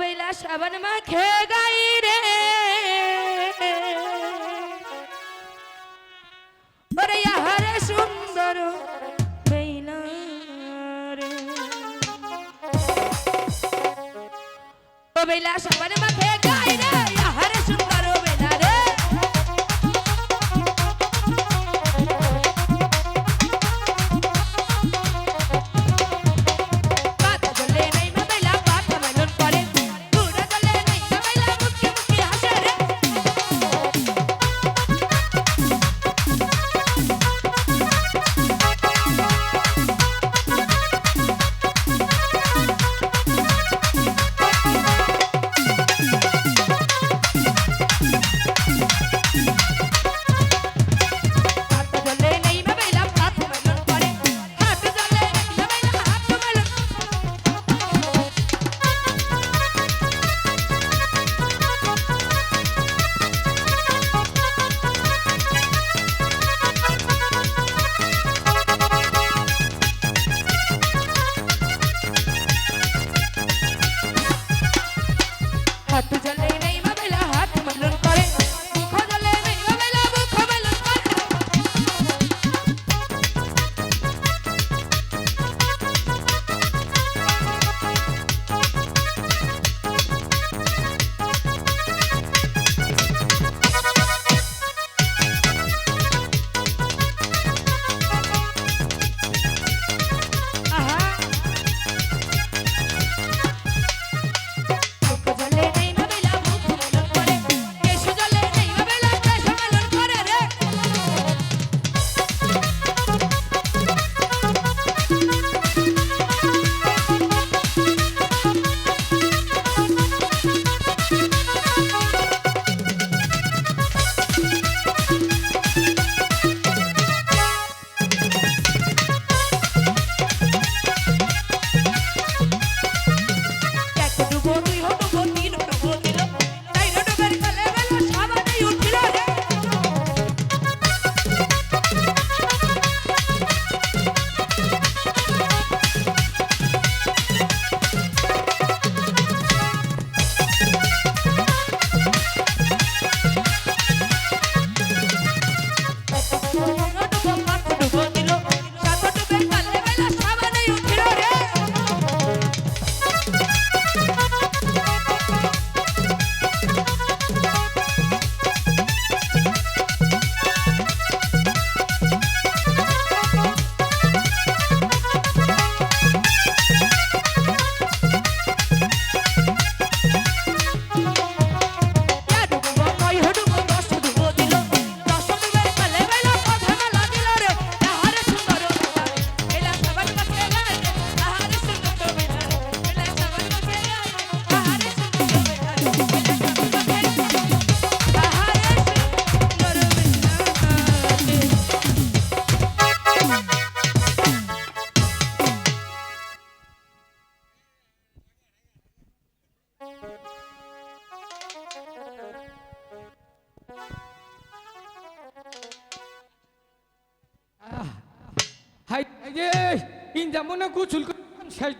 বেলা সাবান মাখে গাই রে। ওরে আহারে সুন্দর বেলা রে। ও বেলা সাবান মাখে গাই রে। রে ইন্দা মনে গোসল শেষ